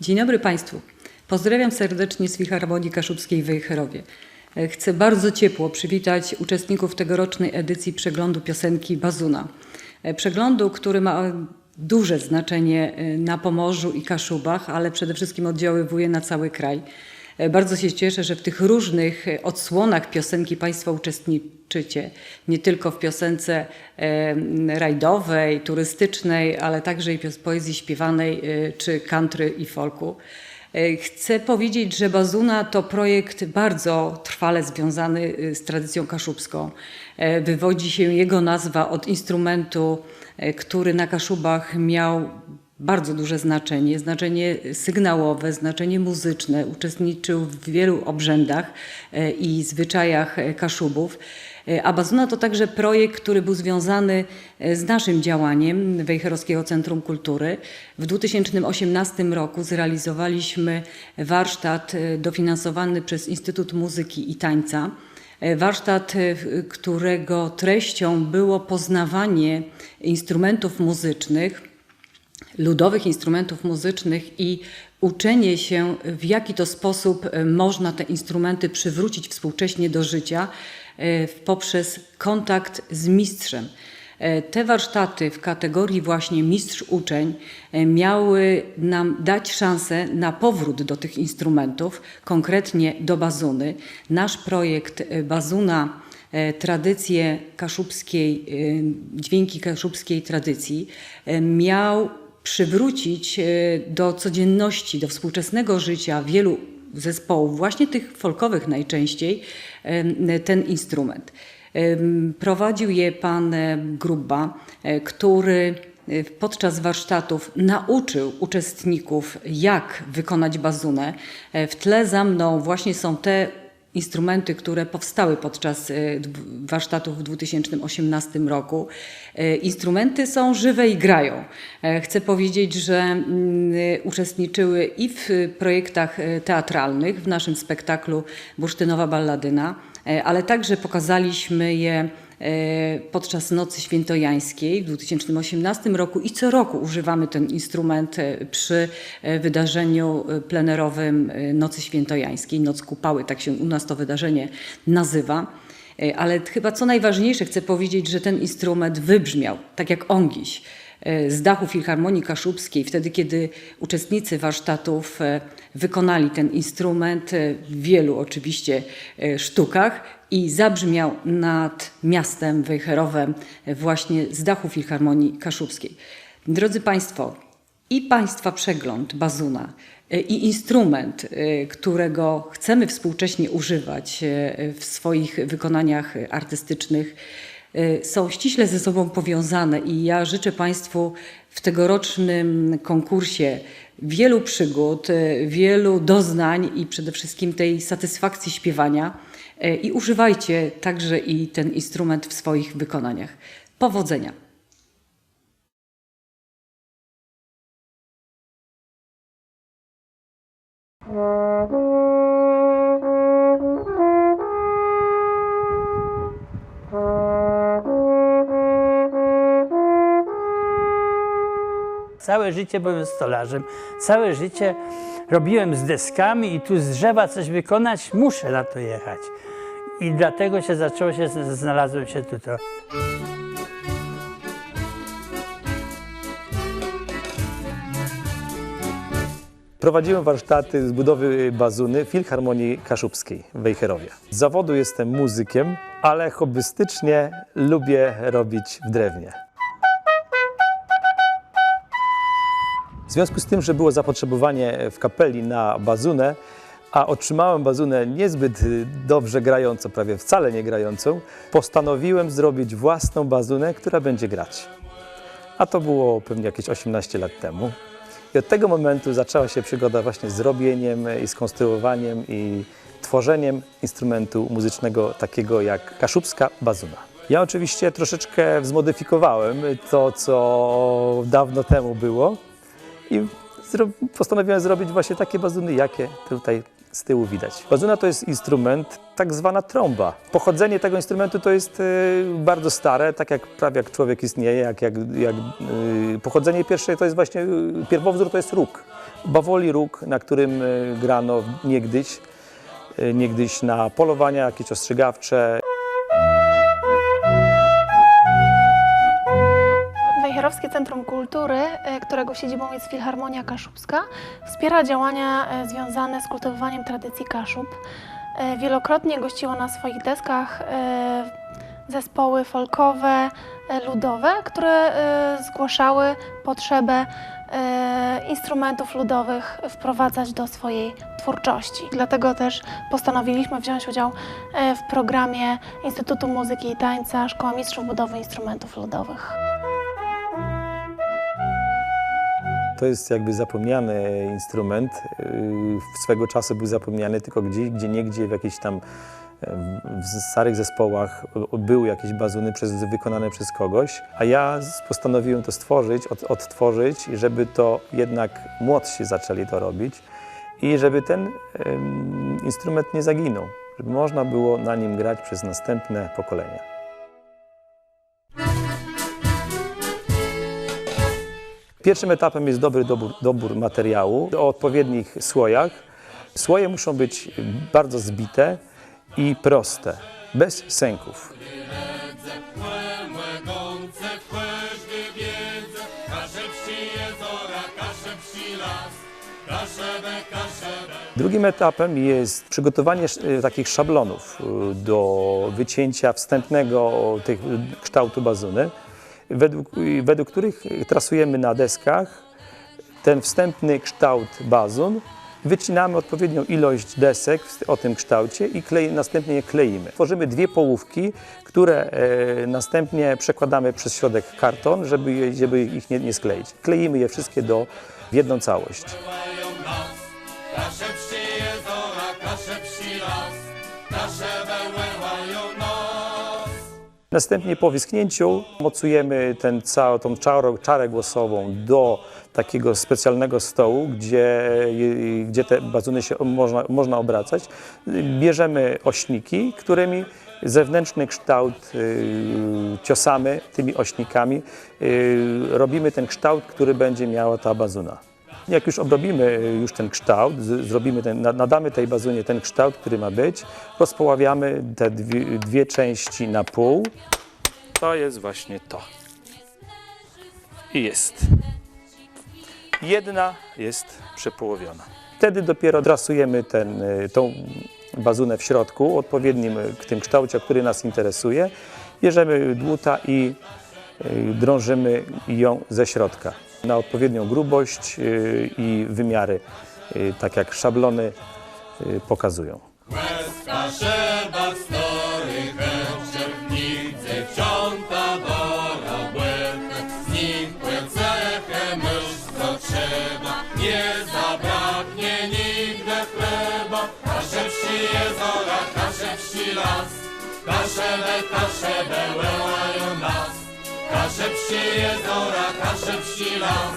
Dzień dobry Państwu. Pozdrawiam serdecznie z Filharmonii Kaszubskiej w Wejherowie. E, Chcę bardzo ciepło przywitać uczestników tegorocznej edycji przeglądu piosenki Bazuna. E, Przeglądu, który ma duże znaczenie e, na Pomorzu i Kaszubach, ale przede wszystkim oddziaływuje na cały kraj. E, Bardzo się cieszę, że w tych różnych e, odsłonach piosenki Państwo uczestniczycie. Nie tylko w piosence e, rajdowej, turystycznej, ale także i poezji śpiewanej czy country i folku. Chcę powiedzieć, że Bazuna to projekt bardzo trwale związany z tradycją kaszubską. Wywodzi się jego nazwa od instrumentu, który na Kaszubach miał bardzo duże znaczenie, znaczenie sygnałowe, znaczenie muzyczne. Uczestniczył w wielu obrzędach e, i zwyczajach e, Kaszubów. E, A Bazuna to także projekt, który był związany z naszym działaniem Wejherowskiego Centrum Kultury. W 2018 roku zrealizowaliśmy warsztat dofinansowany przez Instytut Muzyki i Tańca. Warsztat, którego treścią było poznawanie instrumentów muzycznych, ludowych instrumentów muzycznych i uczenie się, w jaki to sposób e, można te instrumenty przywrócić współcześnie do życia e, poprzez kontakt z mistrzem. E, Te warsztaty w kategorii właśnie mistrz-uczeń miały nam dać szansę na powrót do tych instrumentów, konkretnie do bazuny. Nasz projekt Bazuna tradycje kaszubskiej, dźwięki kaszubskiej tradycji miał przywrócić e, do codzienności, do współczesnego życia wielu zespołów, właśnie tych folkowych najczęściej, ten instrument. Prowadził je pan e, Gruba, e, który podczas warsztatów nauczył uczestników, jak wykonać bazunę. W tle za mną właśnie są te instrumenty, które powstały podczas e, warsztatów w 2018 roku. E, Instrumenty są żywe i grają. E, Chcę powiedzieć, że mm, uczestniczyły i w projektach teatralnych, w naszym spektaklu Bursztynowa Balladyna, ale także pokazaliśmy je podczas Nocy Świętojańskiej w 2018 roku i co roku używamy ten instrument e, przy e, wydarzeniu e, plenerowym e, Nocy Świętojańskiej. Noc Kupały, tak się u nas to wydarzenie nazywa. E, Ale chyba co najważniejsze chcę powiedzieć, że ten instrument wybrzmiał, tak jak ongiś e, z dachu Filharmonii Kaszubskiej, wtedy kiedy uczestnicy warsztatów e, wykonali ten instrument e, w wielu oczywiście e, sztukach i zabrzmiał nad miastem Wejherowem właśnie z dachu Filharmonii Kaszubskiej. Drodzy Państwo, i Państwa przegląd Bazuna e, i instrument, e, którego chcemy współcześnie używać e, w swoich wykonaniach artystycznych, są ściśle ze sobą powiązane i ja życzę Państwu w tegorocznym konkursie wielu przygód, wielu doznań i przede wszystkim tej satysfakcji śpiewania i używajcie także i ten instrument w swoich wykonaniach. Powodzenia! Całe życie byłem stolarzem, całe życie robiłem z deskami i tu z drzewa coś wykonać, muszę na to jechać. I dlatego się zaczęło się, znalazłem się tutaj. Prowadziłem warsztaty z budowy bazuny Filharmonii Kaszubskiej w Wejherowie. Z zawodu jestem muzykiem, ale hobbystycznie lubię robić w drewnie. W związku z tym, że było zapotrzebowanie w kapeli na bazunę, a otrzymałem bazunę niezbyt y, dobrze grającą, prawie wcale nie grającą, postanowiłem zrobić własną bazunę, która będzie grać. A to było pewnie jakieś 18 lat temu. I od tego momentu zaczęła się przygoda właśnie z robieniem i skonstruowaniem i tworzeniem instrumentu muzycznego takiego jak kaszubska bazuna. Ja oczywiście troszeczkę zmodyfikowałem to, co dawno temu było i postanowiłem zrobić właśnie takie bazuny, jakie tutaj z tyłu widać. Bazuna to jest instrument, tak zwana trąba. Pochodzenie tego instrumentu to jest y, bardzo stare, tak jak prawie jak człowiek istnieje, jak, jak, jak y, pochodzenie pierwsze to jest właśnie, y, pierwowzór to jest róg. Bawoli róg, na którym grano niegdyś, niegdyś na polowania jakieś ostrzegawcze, Centrum Kultury, e, którego siedzibą jest Filharmonia Kaszubska, wspiera działania e, związane z kultywowaniem tradycji Kaszub. E, Wielokrotnie gościło na swoich deskach zespoły folkowe, ludowe, które zgłaszały potrzebę instrumentów ludowych wprowadzać do swojej twórczości. Dlatego też postanowiliśmy wziąć udział w programie Instytutu Muzyki i Tańca Szkoła Mistrzów Budowy Instrumentów Ludowych. To jest jakby zapomniany instrument. Yy, Swego czasu był zapomniany tylko gdzieś, gdzie niegdzie w jakichś tam w starych zespołach były jakieś bazuny przez, wykonane przez kogoś, a ja postanowiłem to stworzyć, od, odtworzyć, żeby to jednak młodsi zaczęli to robić i żeby ten em, instrument nie zaginął, żeby można było na nim grać przez następne pokolenia. Pierwszym etapem jest dobry dobór, dobór materiału o odpowiednich słojach. Słoje muszą być bardzo zbite i proste, bez sęków. Drugim etapem jest przygotowanie e, takich szablonów e, do wycięcia wstępnego tych, e, kształtu bazuny, według, według których trasujemy na deskach ten wstępny kształt bazun, wycinamy odpowiednią ilość desek o tym kształcie i następnie je kleimy. Tworzymy dwie połówki, które e, następnie przekładamy przez środek karton, żeby, żeby ich nie, nie skleić. Kleimy je wszystkie do, w jedną całość. Następnie po wyschnięciu mocujemy ten całą, tą czarę, czarę głosową do takiego specjalnego stołu, gdzie, gdzie te bazuny się można, można obracać. Bierzemy ośniki, którymi zewnętrzny kształt y, ciosamy tymi ośnikami. Y, robimy ten kształt, który będzie miała ta bazuna. Jak już obrobimy już ten kształt, zrobimy ten, na- nadamy tej bazunie ten kształt, który ma być, rozpoławiamy te dwie, dwie części na pół. To jest właśnie to. I jest. Jedna jest przepołowiona. Wtedy dopiero drasujemy ten, y, tą bazunę w środku, odpowiednim y, w tym kształcie, który nas interesuje. Bierzemy dłuta i y, drążymy ją ze środka na odpowiednią grubość y, i wymiary, y, tak jak szablony y, pokazują. Kasze wsi las, kasze we, kasze nas. Kasze wsi jezora, kasze wsi las,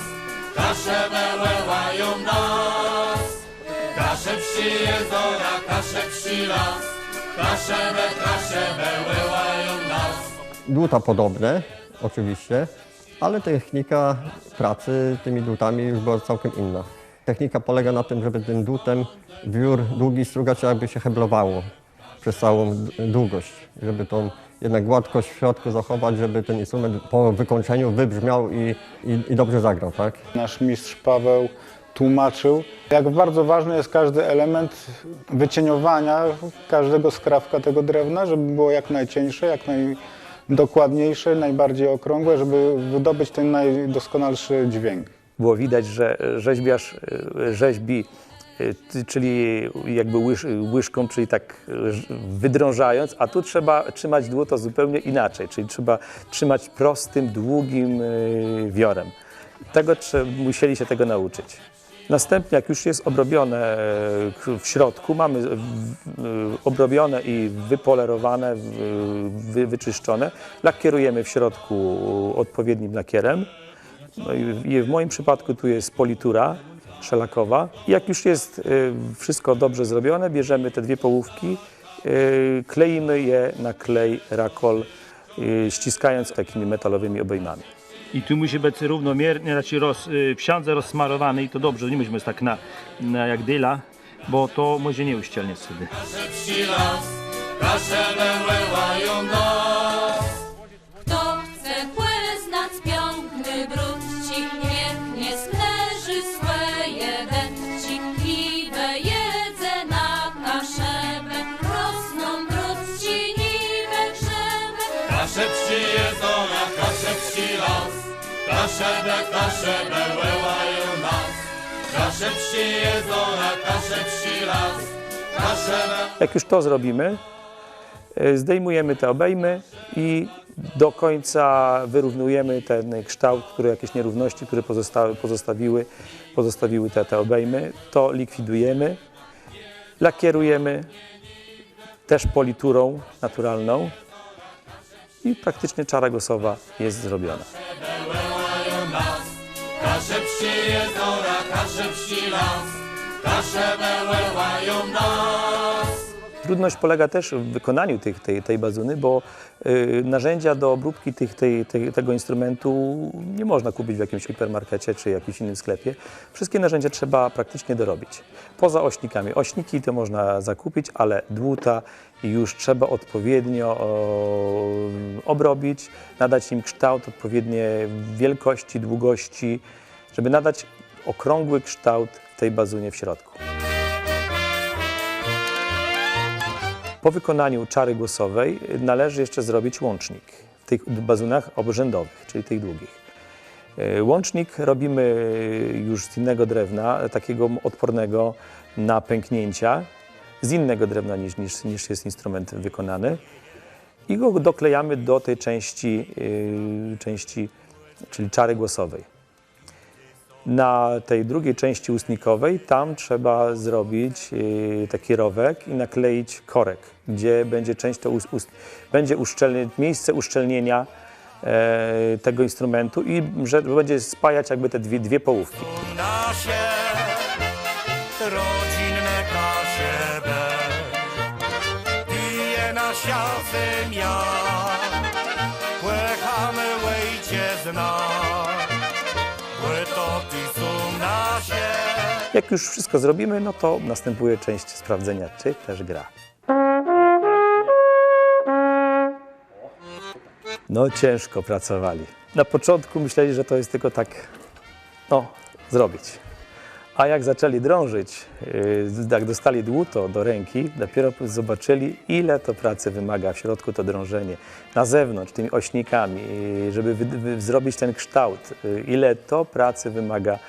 kasze wełę łają nas. Kasze wsi jezora, kasze wsi las, kasze we, kasze wełę łają nas. Dłuta podobne, oczywiście, ale technika pracy tymi dłutami już była całkiem inna. Technika polega na tym, żeby tym dłutem wiór długi strugacz jakby się heblowało przez całą długość, żeby tą jednak gładkość w środku zachować, żeby ten instrument po wykończeniu wybrzmiał i, i, i dobrze zagrał, tak? Nasz mistrz Paweł tłumaczył, jak bardzo ważny jest każdy element wycieniowania każdego skrawka tego drewna, żeby było jak najcieńsze, jak najdokładniejsze, najbardziej okrągłe, żeby wydobyć ten najdoskonalszy dźwięk. było widać, że rzeźbiarz e, rzeźbi, czyli jakby łyż, łyżką, czyli tak ż- wydrążając, a tu trzeba trzymać dłuto zupełnie inaczej, czyli trzeba trzymać prostym, długim e, wiorem. Tego musieli się tego nauczyć. Następnie, jak już jest obrobione w środku, mamy obrobione i wypolerowane, wyczyszczone, lakierujemy w środku odpowiednim lakierem. No i w moim przypadku tu jest politura szelakowa. Jak już jest y, wszystko dobrze zrobione, bierzemy te dwie połówki, y, kleimy je na klej rakol, y, ściskając takimi metalowymi obejmami. I tu musi być równomiernie, znaczy roz, y, wszędzie rozsmarowany i to dobrze, nie musi być tak na, na jak dyla, bo to może nie uszczelniać wtedy. Kasze psi las, Kasze be, kasze wyływają nas. Kasze psi las. Kasze be, Jak już to zrobimy, e, zdejmujemy te obejmy i do końca wyrównujemy ten kształt, który jakieś nierówności, które pozostały, pozostawiły, pozostawiły te, te obejmy, to likwidujemy, lakierujemy też politurą naturalną i praktycznie czara głosowa jest zrobiona. Wyływają nas. Kasze psi jedzą, a kasze psi las. Kasze wyływają nas. Trudność polega też w wykonaniu tych, tej, tej bazuny, bo y, narzędzia do obróbki tych, tej, tej, tego instrumentu nie można kupić w jakimś hipermarkecie czy jakimś innym sklepie. Wszystkie narzędzia trzeba praktycznie dorobić. Poza ośnikami. Ośniki to można zakupić, ale dłuta już trzeba odpowiednio o, obrobić, nadać im kształt, odpowiednie wielkości, długości, żeby nadać okrągły kształt tej bazunie w środku. Po wykonaniu czary głosowej należy jeszcze zrobić łącznik w tych bazunach obrzędowych, czyli tych długich. E, Łącznik robimy już z innego drewna, takiego odpornego na pęknięcia, z innego drewna niż, niż, niż jest instrument wykonany i go doklejamy do tej części, yy, części czyli czary głosowej. Na tej drugiej części ustnikowej tam trzeba zrobić yy, taki rowek i nakleić korek, gdzie będzie część to ust, ust, będzie uszczelnie, miejsce uszczelnienia e, tego instrumentu i że będzie spajać jakby te dwie, dwie połówki. nasie rodzinne kasiebę pije na siasym Jak już wszystko zrobimy, no to następuje część sprawdzenia, czy też gra. No ciężko pracowali. Na początku myśleli, że to jest tylko tak, no, zrobić. A jak zaczęli drążyć, yy, jak dostali dłuto do ręki, dopiero zobaczyli, ile to pracy wymaga w środku to drążenie. Na zewnątrz, tymi ośnikami, yy, żeby zrobić ten kształt, yy, ile to pracy wymaga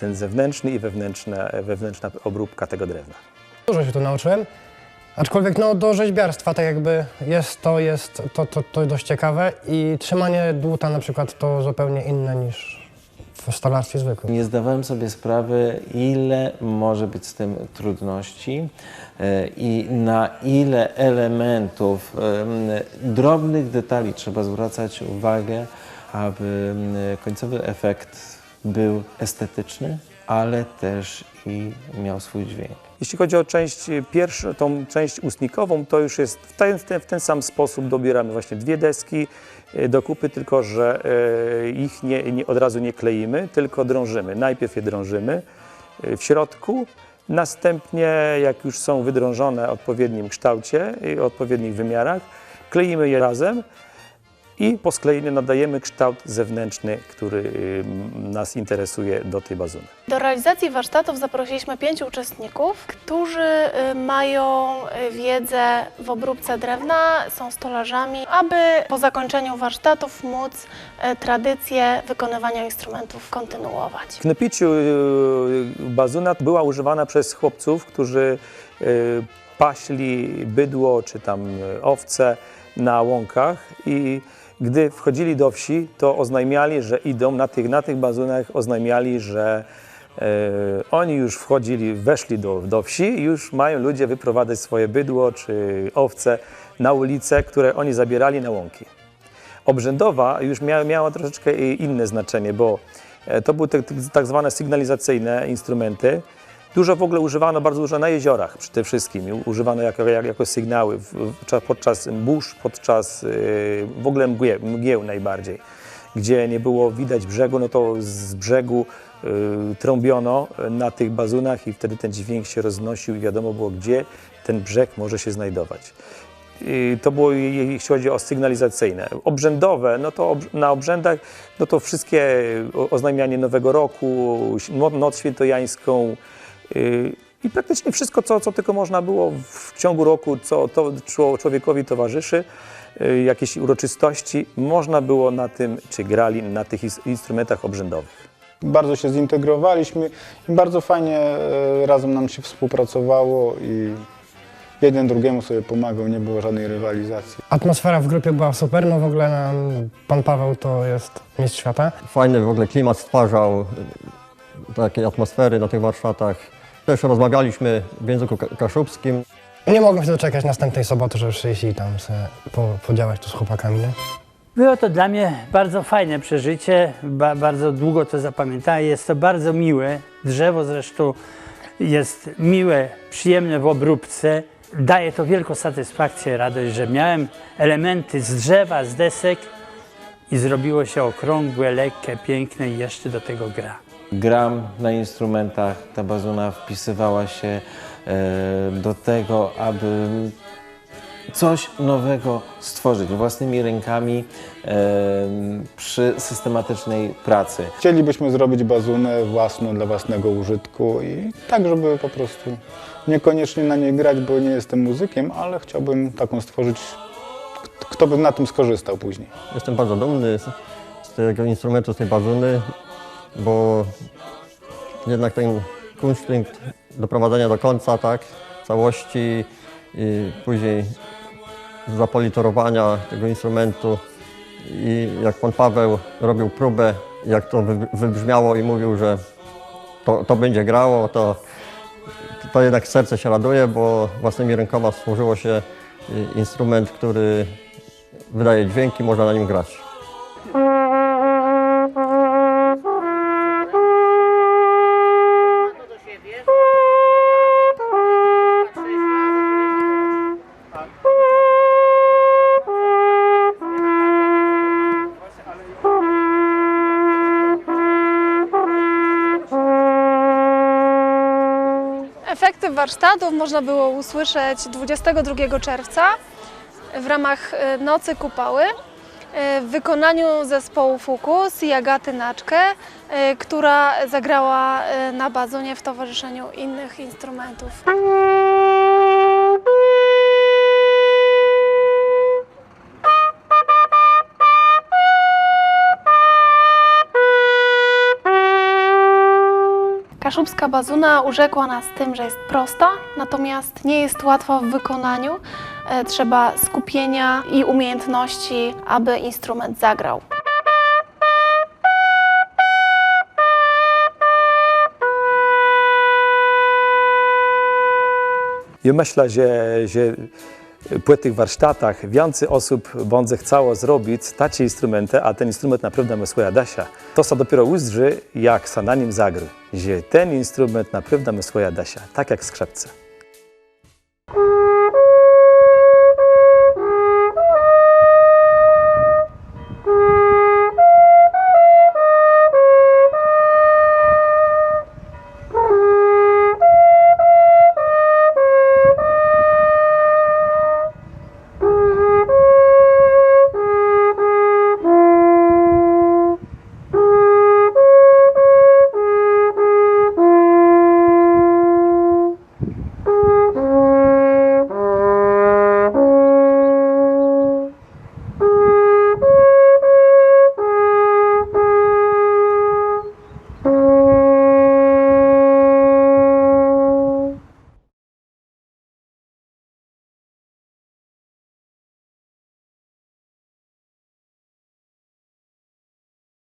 ten zewnętrzny i wewnętrzna, wewnętrzna obróbka tego drewna. Dużo się tu nauczyłem, aczkolwiek no, do rzeźbiarstwa tak jakby jest to, jest to, to, to dość ciekawe i trzymanie dłuta na przykład to zupełnie inne niż w stolarstwie zwykłym. Nie zdawałem sobie sprawy, ile może być z tym trudności e, i na ile elementów, em, drobnych detali trzeba zwracać uwagę, aby końcowy efekt był estetyczny, ale też i miał swój dźwięk. Jeśli chodzi o część pierwszą, tą część ustnikową, to już jest w ten, w ten, sam sposób dobieramy właśnie dwie deski y, do kupy, tylko że y, ich nie, nie, od razu nie kleimy, tylko drążymy. Najpierw je drążymy y, w środku, następnie jak już są wydrążone w odpowiednim kształcie i odpowiednich wymiarach, kleimy je razem i po sklejeniu nadajemy kształt zewnętrzny, który y, nas interesuje do tej bazuny. Do realizacji warsztatów zaprosiliśmy pięciu uczestników, którzy y, mają y, wiedzę w obróbce drewna, są stolarzami, aby po zakończeniu warsztatów móc tradycję wykonywania instrumentów kontynuować. W Nepiciu y, bazuna była używana przez chłopców, którzy paśli bydło czy tam owce na łąkach i gdy wchodzili do wsi, to oznajmiali, że idą na tych, na tych bazunach, oznajmiali, że e, oni już wchodzili, weszli do, do wsi i już mają ludzie wyprowadzać swoje bydło czy owce na ulice, które oni zabierali na łąki. Obrzędowa już mia, miała troszeczkę inne znaczenie, bo e, to były tak zwane sygnalizacyjne instrumenty. Dużo w ogóle używano, bardzo dużo na jeziorach przede wszystkim. Używano jako, jak, jako sygnały podczas burz, podczas yy, w ogóle mgieł, mgieł najbardziej. gdzie nie było widać brzegu, no to z brzegu y, trąbiono na tych bazunach i wtedy ten dźwięk się roznosił i wiadomo było, gdzie ten brzeg może się znajdować. To było je- jeśli chodzi o sygnalizacyjne. Obrzędowe, no to ob- na obrzędach, no to wszystkie o- oznajmianie Nowego Roku, no- Noc Świętojańską i praktycznie wszystko, co, co tylko można było w ciągu roku, co to czło- człowiekowi towarzyszy, yy, jakieś uroczystości, można było na tym, czy grali na tych ins- instrumentach obrzędowych. Bardzo się zintegrowaliśmy i bardzo fajnie e, razem nam się współpracowało i jeden drugiemu sobie pomagał, nie było żadnej rywalizacji. Atmosfera w grupie była super, no w ogóle nam pan Paweł to jest mistrz świata. Fajny w ogóle klimat stwarzał, y, takiej atmosfery na tych warsztatach. Też rozmawialiśmy w języku ka- kaszubskim. Nie mogłem się doczekać następnej soboty, żeby przyjść i tam sobie po, podziałać tu z chłopakami, nie? Było to dla mnie bardzo fajne przeżycie, ba, bardzo długo to zapamiętałem. Jest to bardzo miłe. Drzewo zresztą jest miłe, przyjemne w obróbce. Daje to wielką satysfakcję, radość, że miałem elementy z drzewa, z desek i zrobiło się okrągłe, lekkie, piękne i jeszcze do tego gra. Gram na instrumentach, ta bazuna wpisywała się e, do tego, aby coś nowego stworzyć własnymi rękami e, przy systematycznej pracy. Chcielibyśmy zrobić bazunę własną dla własnego użytku i tak, żeby po prostu niekoniecznie na niej grać, bo nie jestem muzykiem, ale chciałbym taką stworzyć, kto by na tym skorzystał później. Jestem bardzo dumny z, z tego instrumentu, z tej bazuny, bo jednak ten kunsztynkt doprowadzenia do końca, tak, całości i później zapolitorowania tego instrumentu i jak pan Paweł robił próbę, jak to wy- wybrzmiało i mówił, że to, to będzie grało, to, to jednak serce się raduje, bo własnymi rękoma stworzyło się instrument, który wydaje dźwięki, można na nim grać. Warsztatów można było usłyszeć 22 czerwca w ramach e, Nocy Kupały e, w wykonaniu zespołu Fukus i Agaty Naczkę, e, która zagrała na bazunie w towarzyszeniu innych instrumentów. Kaszubska bazuna urzekła nas tym, że jest prosta, natomiast nie jest łatwa w wykonaniu. E, Trzeba skupienia i umiejętności, aby instrument zagrał. Ja myślę, że, że po tych warsztatach więcej osób będzie chciało zrobić takie instrumenty, a ten instrument naprawdę ma swoja dasia. To się dopiero uzdrzy, jak się na nim zagry, że ten instrument naprawdę ma swoja dasia, tak jak skrzypce.